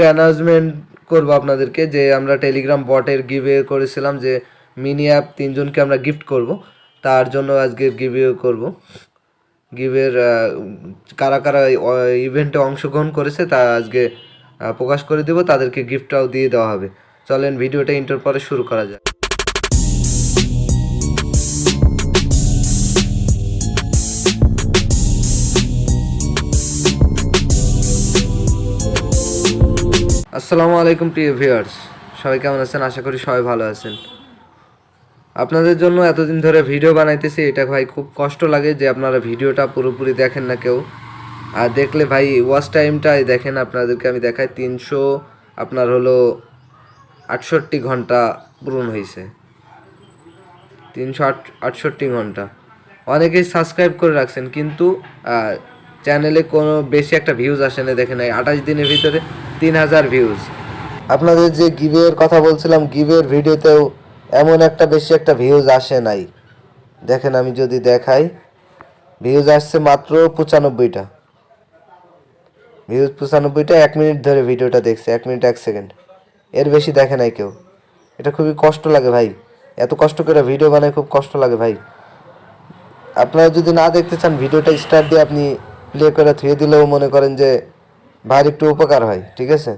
Announcement করব আপনাদেরকে যে আমরা টেলিগ্রাম বটের গিভে করেছিলাম যে মিনি অ্যাপ তিনজনকে আমরা গিফট করব। তার জন্য আজকে গিভে করব। গিভের কারা কারা ইভেন্টে অংশগ্রহণ করেছে তা আজকে প্রকাশ করে দেব। তাদেরকে গিফটটাও দিয়ে দেওয়া হবে। চলেন, ভিডিওটা ইন্টার পরে শুরু করা যাক। আসসালামু আলাইকুম, প্রিয় ভিউয়ার্স। সবাই কেমন আছেন? আশা করি সবাই ভালো আছেন। আপনাদের জন্য এতদিন ধরে ভিডিও বানাইতেছি, এটা ভাই খুব কষ্ট লাগে যে আপনারা ভিডিওটা পুরোপুরি দেখেন না কেউ। আর দেখলে ভাই ওয়াচ টাইমটাই দেখেন, আপনাদেরকে আমি দেখাই, তিনশো আপনার হলো আটষট্টি ঘণ্টা পূরণ হয়েছে তিনশো আট, আটষট্টি ঘণ্টা। অনেকেই সাবস্ক্রাইব করে রাখছেন, কিন্তু চ্যানেলে কোনো বেশি একটা ভিউজ আসে না, দেখেন এই আঠাশ দিনের ভিতরে। তিন হাজার ভিউজ আপনাদের যে গিভের কথা বলছিলাম, গিভের ভিডিওতেও এমন একটা বেশি একটা ভিউজ আসে নাই। দেখেন আমি যদি দেখাই ভিউজ আসছে মাত্র পঁচানব্বইটা। ভিউজ পঁচানব্বইটা, এক মিনিট ধরে ভিডিওটা দেখছে, এক মিনিট, এক সেকেন্ড। এর বেশি দেখে নাই কেউ। এটা খুবই কষ্ট লাগে ভাই। এত কষ্ট করে ভিডিও বানায় খুব কষ্ট লাগে ভাই। আপনারা যদি না দেখতে চান, ভিডিওটা স্টার্ট দিয়ে আপনি প্লে করে থুয়ে দিলেও মনে করেন যে ভাইয়ের একটু উপকার হয়, ঠিক আছে?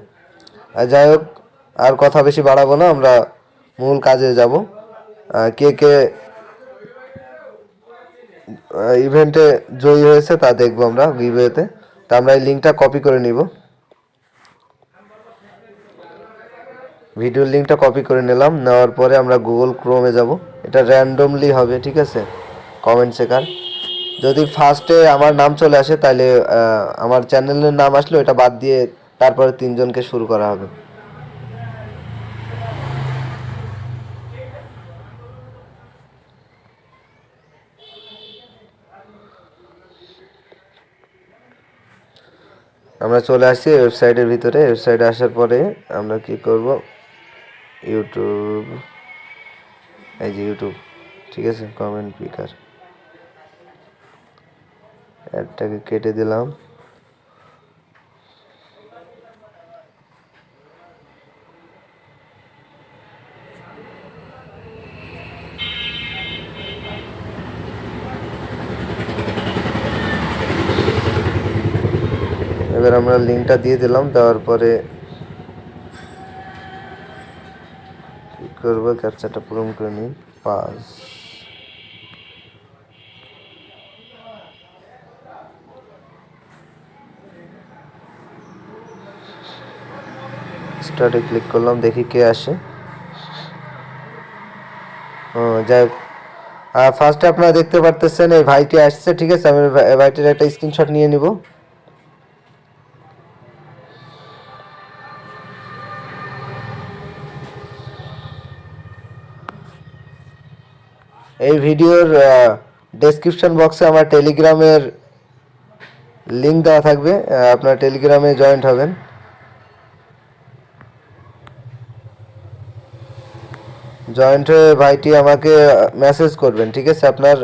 আর যাই হোক, আর কথা বেশি বাড়াবো না, আমরা মূল কাজে যাব। কে কে ইভেন্টে জয়ী হয়েছে তা দেখব আমরা গিভেতে তা আমরা এই লিঙ্কটা কপি করে নিব। ভিডিওর লিঙ্কটা কপি করে নিলাম, নেওয়ার পরে আমরা গুগল ক্রোমে যাব। এটা র্যান্ডমলি হবে, ঠিক আছে? কমেন্ট শেখার যদি ফার্স্টে আমার নাম চলে আসে তাহলে আমার চ্যানেলের নাম আসলে ওটা বাদ দিয়ে তারপরে তিনজনকে শুরু করা হবে। আমরা চলে আসছি ওয়েবসাইটের ভিতরে। ওয়েবসাইটে আসার পরে আমরা কি করব? ইউটিউব এই যে ইউটিউব ঠিক আছে? কমেন্ট পিকার অ্যাডটাকে কেটে দিলাম। এবার আমরা লিঙ্কটা দিয়ে দিলাম, দেওয়ার পরে কি করব? ক্যাপচারটা পূরণ করে নিই। পাস। স্টার্টে ক্লিক করলাম, দেখি কে আসে। যাই হোক। ফার্স্টে আপনারা দেখতে পারতেছেন, এই ভাইটি আসছে, ঠিক আছে? আমি ভাইটির একটা স্ক্রিনশট নিয়ে নিব। এই ভিডিওর ডেসক্রিপশন বক্সে আমার টেলিগ্রামের লিঙ্ক দেওয়া থাকবে। আপনার টেলিগ্রামে জয়েন্ট হবেন। জয়েন্ট হয়ে ভাইটি আমাকে মেসেজ করবেন, ঠিক আছে? আপনার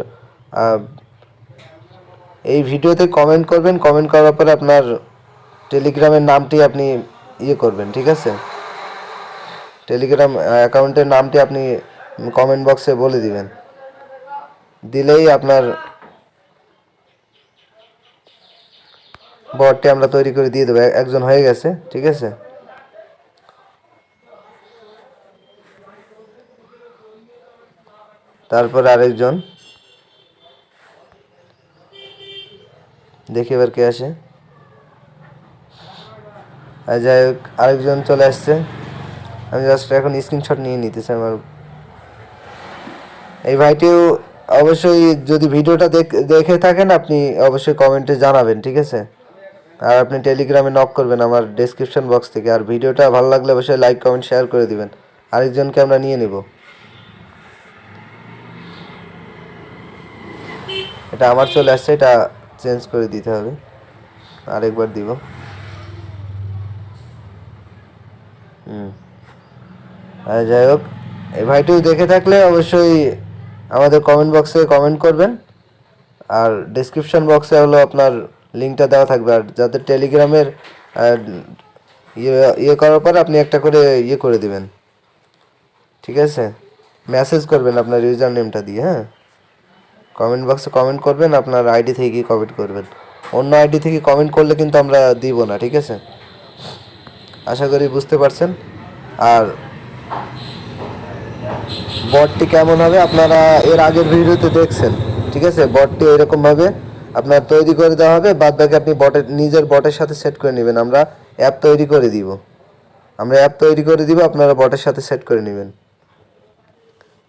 এই ভিডিওতে কমেন্ট করবেন কমেন্ট করার পরে আপনার টেলিগ্রামের নামটি আপনি ইয়ে করবেন, ঠিক আছে? টেলিগ্রাম অ্যাকাউন্টের নামটি আপনি কমেন্ট বক্সে বলে দিবেন। দিলেই আপনার বটটি আমরা তৈরি করে দিয়ে দেবো। একজন হয়ে গেছে, ঠিক আছে? তারপর আরেকজন। দেখি এবার কে আসে। যাই হোক, আরেকজন চলে আসছে। আমি জাস্ট এখন স্ক্রিনশট নিয়ে নিতেছি আমার। এই ভাইটিও অবশ্যই যদি ভিডিওটা দেখ- দেখে থাকেন, আপনি অবশ্যই কমেন্টে জানাবেন, ঠিক আছে? আর আপনি টেলিগ্রামে নক করবেন আমার ডেসক্রিপশন বক্স থেকে। আর ভিডিওটা ভালো লাগলে অবশ্যই লাইক কমেন্ট শেয়ার করে দিবেন। আরেকজনকে আমরা নিয়ে নিব। এটা আমার চলে আসছে, এটা চেঞ্জ করে দিতে হবে। আরেকবার দিব। হুম। আর যাই হোক। এই ভাইটিও দেখে থাকলে অবশ্যই আমাদের কমেন্ট বক্সে কমেন্ট করবেন। আর ডেসক্রিপশন বক্সে হলো আপনার লিঙ্কটা দেওয়া থাকবে। আর যাদের টেলিগ্রামের ইয়ে ইয়ে করার পর আপনি একটা করে ইয়ে করে দিবেন। ঠিক আছে? মেসেজ করবেন আপনার ইউজার নেমটা দিয়ে হ্যাঁ? কমেন্ট বক্সে কমেন্ট করবেন, আপনার আইডি থেকে গিয়ে কমেন্ট করবেন। অন্য আইডি থেকে কমেন্ট করলে কিন্তু আমরা দিব না, ঠিক আছে? আশা করি বুঝতে পারছেন। আর বটটি কেমন হবে আপনারা এর আগের ভিডিওতে দেখছেন, ঠিক আছে? বটটি এরকমভাবে আপনার তৈরি করে দেওয়া হবে, বাদ বাকি আপনি বটের নিজের বটের সাথে সেট করে নেবেন, আমরা অ্যাপ তৈরি করে দিব। আমরা অ্যাপ তৈরি করে দিব, আপনারা বটের সাথে সেট করে নেবেন।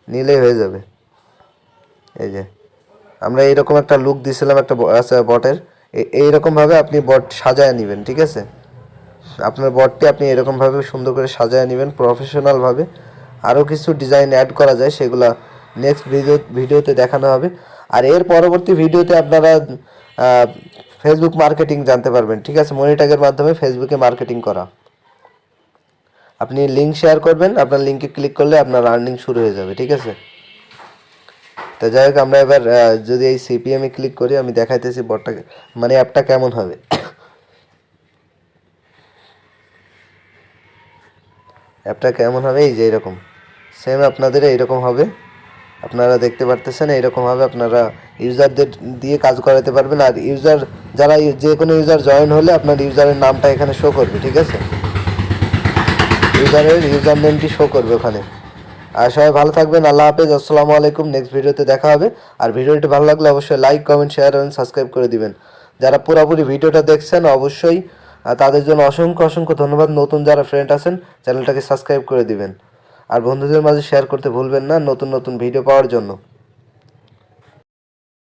নিলেই হয়ে যাবে। এই যে। আমরা এইরকম একটা লুক দিছিলাম একটা বটের। এইরকমভাবে আপনি বট সাজায় নেবেন, ঠিক আছে? আপনার বটটি আপনি এরকমভাবে সুন্দর করে সাজায় নেবেন প্রফেশনালভাবে আরও কিছু ডিজাইন অ্যাড করা যায়, সেগুলা নেক্সট ভিডিও ভিডিওতে দেখানো হবে। আর এর পরবর্তী ভিডিওতে আপনারা ফেসবুক মার্কেটিং জানতে পারবেন, ঠিক আছে? মনিটাগের মাধ্যমে ফেসবুকে মার্কেটিং করা। আপনি লিঙ্ক শেয়ার করবেন, আপনার লিঙ্কে ক্লিক করলে আপনার আর্নিং শুরু হয়ে যাবে, ঠিক আছে? তো যাই হোক, আমরা এবার যদি এই সিপিএমে ক্লিক করি, আমি দেখাইতেছি বটটা মানে অ্যাপটা কেমন হবে? অ্যাপটা কেমন হবে? এই যে এরকম। সেম আপনাদের এইরকম হবে। আপনারা দেখতে পারতেছেন, এইরকম হবে। আপনারা ইউজারদের দিয়ে কাজ করাতে পারবেন। আর ইউজার যারা যে কোনো ইউজার জয়েন হলে আপনার ইউজারের নামটা এখানে শো করবে, ঠিক আছে? ইউজারের ইউজার নেমটি শো করবে ওখানে। আর সবাই ভালো থাকবেন, আল্লাহ হাফেজ, আসসালামু আলাইকুম নেক্সট ভিডিওতে দেখা হবে। আর ভিডিওটি ভালো লাগলে অবশ্যই লাইক কমেন্ট শেয়ার এবং সাবস্ক্রাইব করে দিবেন। যারা পুরোপুরি ভিডিওটা দেখছেন, অবশ্যই তাদের জন্য অসংখ্য অসংখ্য ধন্যবাদ। নতুন যারা ফ্রেন্ড আছেন চ্যানেলটাকে সাবস্ক্রাইব করে দিবেন। আর বন্ধুদের মাঝে শেয়ার করতে ভুলবেন না নতুন নতুন ভিডিও পাওয়ার জন্য।